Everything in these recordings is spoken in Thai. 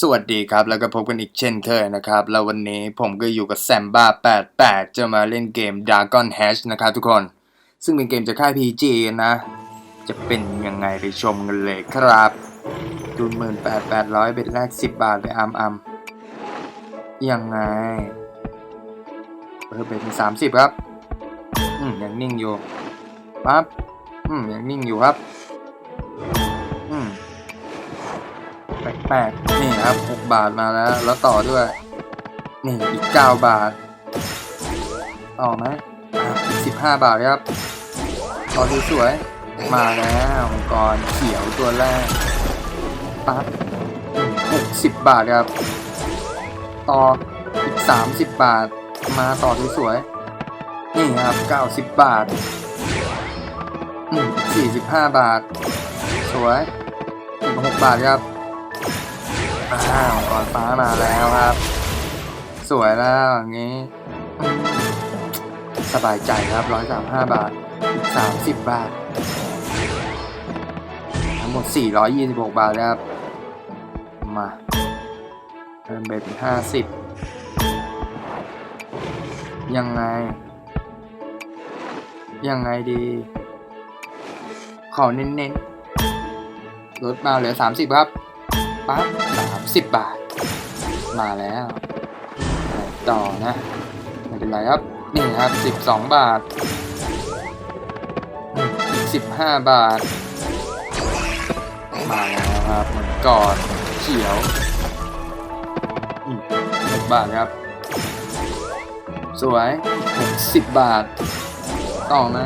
สวัสดีครับ แล้วก็พบกันอีกเช่นเคยนะครับ แล้ววันนี้ผมก็อยู่กับแซมบ้า88 จะมาเล่นเกม Dragon Hash นะครับทุกคน ซึ่งเป็นเกมจากค่าย PG นะ จะเป็นยังไงไปชมกันเลยครับดูหมื่นแปดแปดร้อยเบ็ดแรก10บาทไปอัมอัมยังไงเออเบ็ดสามสิบครับ อืมยังนิ่งอยู่ปั๊บอืมยังนิ่งอยู่ครับ แปดนี่ครับหกบาทมาแล้ว แล้วต่อด้วย นี่อีกเก้าบาท ต่อไหมอีกสิบห้าบาทครับต่อดูสวย มาแล้วมังกรเขียวตัวแรก ปั๊บหกสิบบาทครับ ต่ออีกสามสิบบาท มาต่อดูสวย นี่ครับเก้าสิบบาทสี่สิบห้าบาท สวยหกบาทครับ อ้าวก่อนฟ้ามาแล้วครับ สวยแล้วอย่างนี้ สบายใจครับร้อยสามห้าบาทสามสิบบาท ทั้งหมดสี่ร้อยยี่สิบหกบาทครับ มาเพิ่มไปเป็นห้าสิบยังไง ยังไงดี ขอเน้นๆลดมาเหลือสามสิบครับ ปั๊บสามสิบบาท มาแล้วต่อนะ ไม่เป็นไรครับ นี่ครับสิบสองบาทสิบห้าบาท มาแล้วครับเหมือนก่อนเขียวอืมหกบาทครับ สวยหกสิบบาท ต่อไหม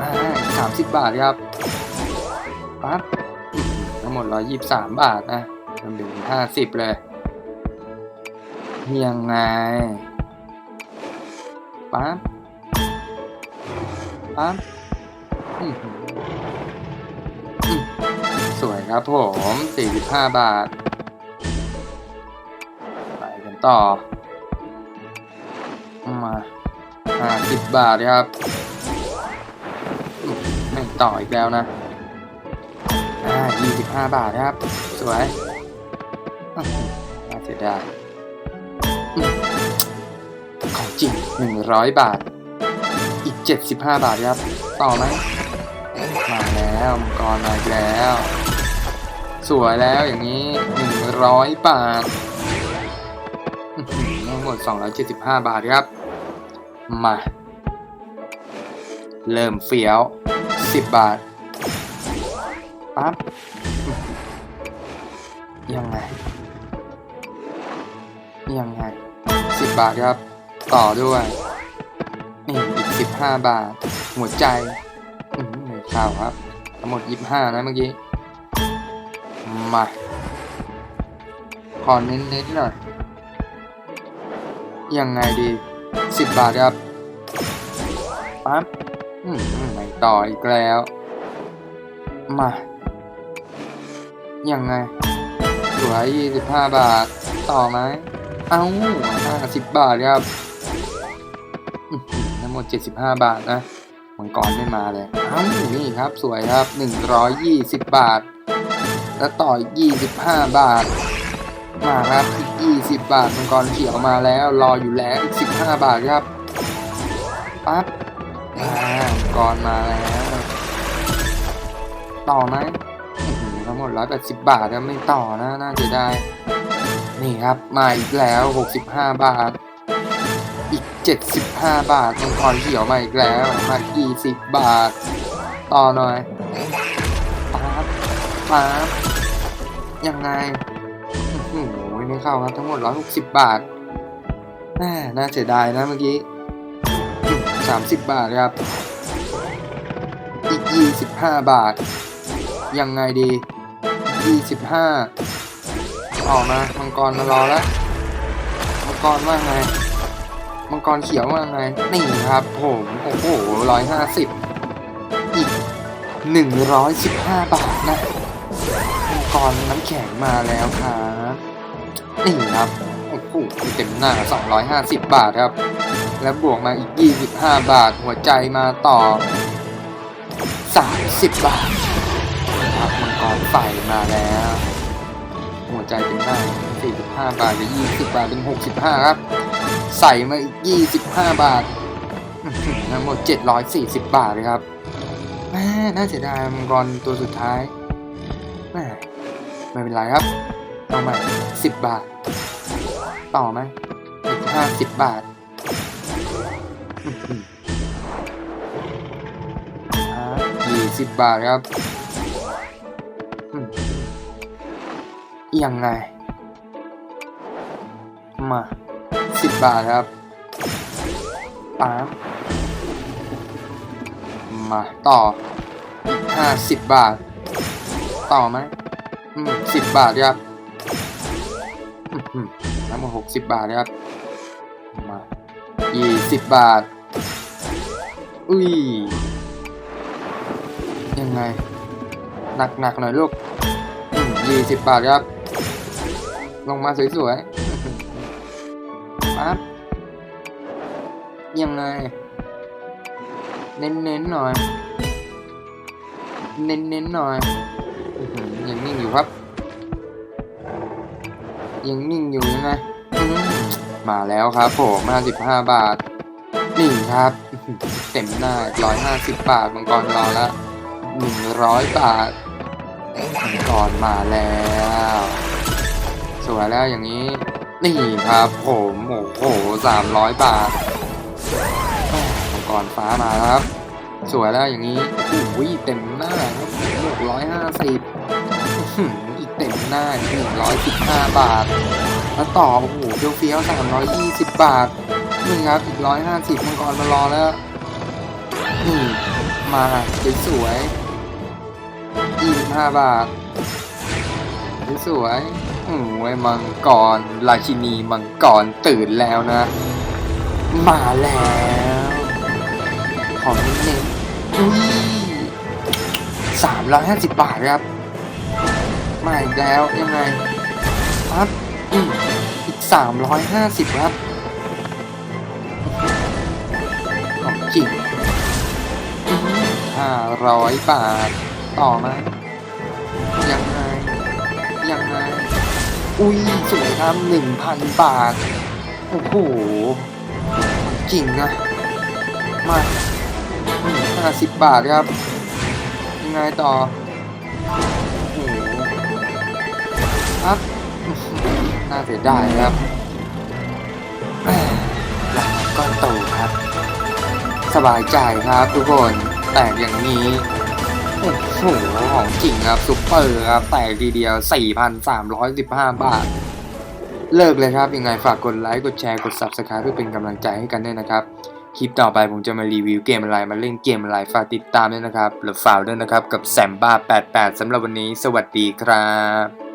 อ่าสามสิบบาทครับปั๊บทั้งหมด123บาทนะ รวมถึง50เลยยังไงปั๊บปั๊บสวยครับผม 45 บาท ไปกันต่อ มา 50 บาทครับ ไม่ต่ออีกแล้วนะ อ่า 25 บาทครับ สวย น่าเสียดายอืมของจริง100บาท อีก75บาทครับ ต่อไหมมาแล้วมังกรมาแล้ว สวยแล้วอย่างนี้100บาทอื้อหือทั้งหมด275บาทครับ มา เริ่มเฟี้ยว10บาทปั๊บยังไง ยังไงสิบบาทครับ ต่อด้วย นี่อีกสิบห้าบาท หัวใจอืมไม่เข้าครับ ทั้งหมดยี่ห้านะเมื่อกี้ มาขอเน้นๆหน่อย ยังไงดีสิบบาทครับ ปั๊บอืมไม่ต่ออีกแล้ว มา ยังไงสวยยี่สิบห้าบาท ต่อไหม เอ้าห้าสิบบาทครับทั้งหมดเจ็ดสิบห้าบาทนะมังกรไม่มาเลยเอ้านี่ครับสวยครับหนึ่งร้อยยี่สิบบาท แล้วต่ออีกยี่สิบห้าบาท มาครับอีกยี่สิบบาทมังกรเขียวมาแล้วรออยู่แล้วอีกสิบห้าบาทครับปั๊บมังกรมาแล้ว ต่อไหมทั้งหมดร้อยแปดสิบบาทแล้วไม่ต่อนะน่าจะได้ นี่ครับ มาอีกแล้วหกสิบห้าบาท อีกเจ็ดสิบห้าบาทมังกรเขียวมาอีกแล้ว มากี่สิบบาท ต่อหน่อยปั๊บปั๊บยังไงโอ้โหไม่เข้าครับ ทั้งหมดร้อยหกสิบบาทแน่น่าเสียดายนะเมื่อกี้สามสิบบาทครับ อีกยี่สิบห้าบาท ยังไงดียี่สิบห้า ออกมามังกรมารอแล้วมังกรว่าไงมังกรเขียวว่าไงนี่ครับผมโอ้โหร้อยห้าสิบอีกหนึ่งร้อยสิบห้าบาทนะมังกรน้ำแข็งมาแล้วครับนี่ครับโอ้โหเต็มหน้าสองร้อยห้าสิบบาทครับ แล้วบวกมาอีกยี่สิบห้าบาทหัวใจมาต่อสามสิบบาทครับมังกรไฟมาแล้ว หัวใจเป็นหน้า45 บาทกับ20 บาทเป็น 65 ครับ ใส่มาอีก 25 บาทอื้อหือทั้งหมด 740 บาทเลยครับแม่น่าเสียดายมังกรตัวสุดท้ายแม่ไม่เป็นไรครับเอาใหม่10 บาท ต่อไหมอีก50 บาทอื้อหือยี่สิบบาทครับ ยังไง มาสิบบาทครับป๊าบมาต่ออีกห้าสิบบาท ต่อไหมอืมสิบบาทครับอื้อหือทั้งหมดหกสิบบาทครับ มายี่สิบบาท อุ้ย ยังไง หนักๆหน่อยลูกยี่สิบบาทครับ ลงมาสวยๆปั๊บยังไง เน้นๆหน่อย เน้นๆหน่อยอื้อหือยังนิ่งอยู่ครับ ยังนิ่งอยู่ยังไงอื้อมาแล้วครับผม55 บาทนี่ครับอื้อหือเต็มหน้า150บาทมังกรรอแล้ว100บาทมังกรมาแล้วส วยแล้วอย่างนี้ นี่ครับผมโอ้โหสามร้อยบาทมังกรฟ้ามาครับ สวยแล้วอย่างนี้โอ้โหเต็มหน้าครับหกร้อยห้าสิบอีกเต็มหน้าหนึ่งร้อยสิบห้าบาท แล้วต่อโอ้โหเฟี้ยวเฟี้ยวสามร้อยยี่สิบบาทนี่ครับอีกร้อยห้าสิบมังกรมารอแล้วนี่มาสวยๆยี่สิบห้าบาทสวยๆ โอ้ยมังกรราชินีมังกรตื่นแล้วนะ มาแล้วของเน้นๆอุ้ยสามร้อยห้าสิบบาทครับ มาอีกแล้วยังไงปั๊บอีกสามร้อยห้าสิบครับของจริงห้าร้อยบาท ต่อมา อุ้ยสวยครับหนึ่งพันบาท โอ้โหจริงนะ มาห้าสิบบาทครับ ยังไงต่อโอ้โหครับน่าเสียดายครับหลังก้อนโตครับ สบายใจครับทุกคน แตกอย่างนี้ โอ้โหของจริงครับซุปเปอร์ครับ แตกทีเดียว 4,315 บาท เลิกเลยครับ ยังไงฝากกดไลค์ กดแชร์ กด Subscribe เพื่อเป็นกำลังใจให้กันด้วยนะครับ คลิปต่อไปผมจะมารีวิวเกมอะไร มาเล่นเกมอะไร ฝากติดตามด้วยนะครับหรือฝากด้วยนะครับ กับแซมบ้า88สำหรับวันนี้ สวัสดีครับ